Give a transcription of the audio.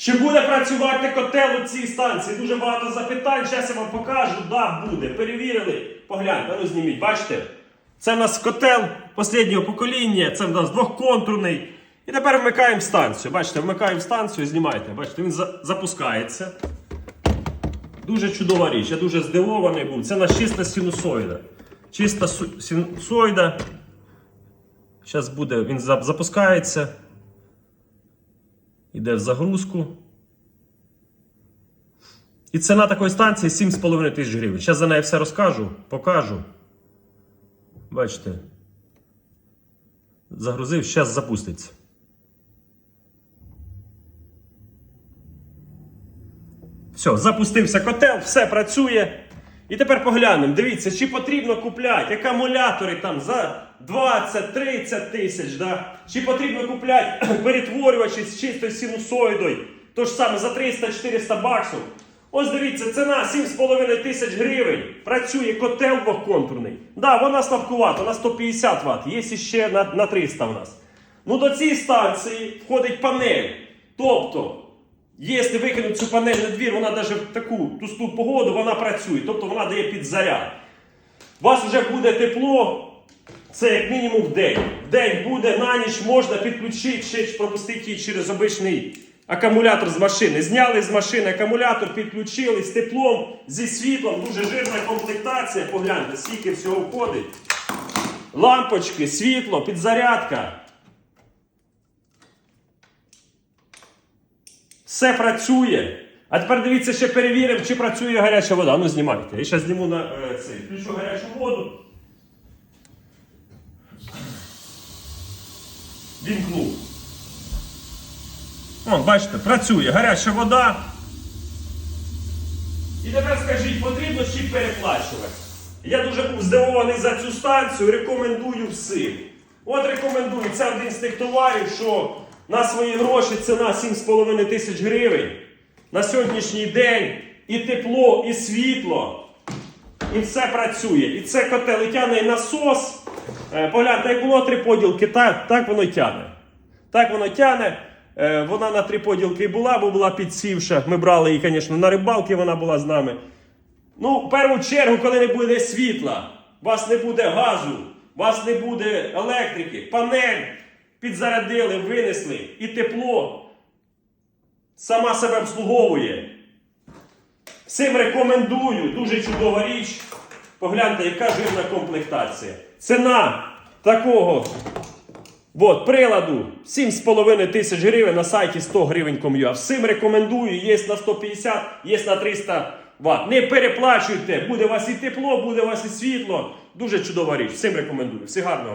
Чи буде працювати котел у цій станції? Дуже багато запитань. Зараз я вам покажу. Да, буде. Перевірили. Погляньте, ну зніміть, бачите? Це в нас котел останнього покоління, це в нас двохконтурний. І тепер вмикаємо станцію. Бачите, вмикаємо станцію, знімайте. Бачите, він за- запускається. Дуже чудова річ. Я дуже здивований був. Це наш чиста синусоїда. Чиста синусоїда. Зараз буде, він за- запускається. Іде в загрузку. І ціна такої станції 7,5 тисяч гривень. Зараз за неї все розкажу, покажу. Бачите. Загрузив, зараз запуститься. Все, запустився котел, все працює. І тепер поглянемо. Дивіться, чи потрібно купляти акумулятори там за 20-30 тисяч. Да? Чи потрібно купляти перетворювачі з чистою синусоїдою. То ж саме за 300-400 баксів. Ось дивіться, ціна 7,5 тисяч гривень. Працює котел двохконтурний. Да, вона слабкувата, на 150 Вт. Є ще на, на 300 у нас. Ну до цієї станції входить панель. Тобто, Якщо викинути цю панель на двір, вона навіть в таку тусту погоду вона працює, тобто вона дає підзаряд. У вас вже буде тепло, це як мінімум в день. В день буде, на ніч можна підключити, ще пропустити її через обичний акумулятор з машини. Зняли з машини акумулятор, підключили з теплом, зі світлом, дуже жирна комплектація. Погляньте, скільки всього входить. Лампочки, світло, підзарядка. Все працює. А тепер дивіться, ще перевіримо, чи працює гаряча вода. Ну, знімайте. Я зараз зніму на е, цей. Включу гарячу воду. Вімкну. О, бачите, працює гаряча вода. І тепер скажіть, потрібно чи переплачувати? Я дуже був здивований за цю станцію, рекомендую всім. От рекомендую, це один з тих товарів, що на свої гроші ціна 7,5 тисяч гривень. На сьогоднішній день і тепло, і світло. І все працює. І це котел і насос. Е, Погляньте, як було три поділки, так, воно й тягне. Так воно тягне. Е, Вона на три поділки була, бо була підсівша. Ми брали її, звісно, на рибалки вона була з нами. Ну, в першу чергу, коли не буде світла, у вас не буде газу, у вас не буде електрики, панель підзарядили, винесли і тепло сама себе обслуговує. Всім рекомендую, дуже чудова річ. Погляньте, яка жирна комплектація. Ціна такого от, приладу 7,5 тисяч гривень на сайті 100 гривень ком'юа. Всім рекомендую, є на 150, є на 300 Вт. Не переплачуйте, буде у вас і тепло, буде у вас і світло. Дуже чудова річ. Всім рекомендую. Всі гарного.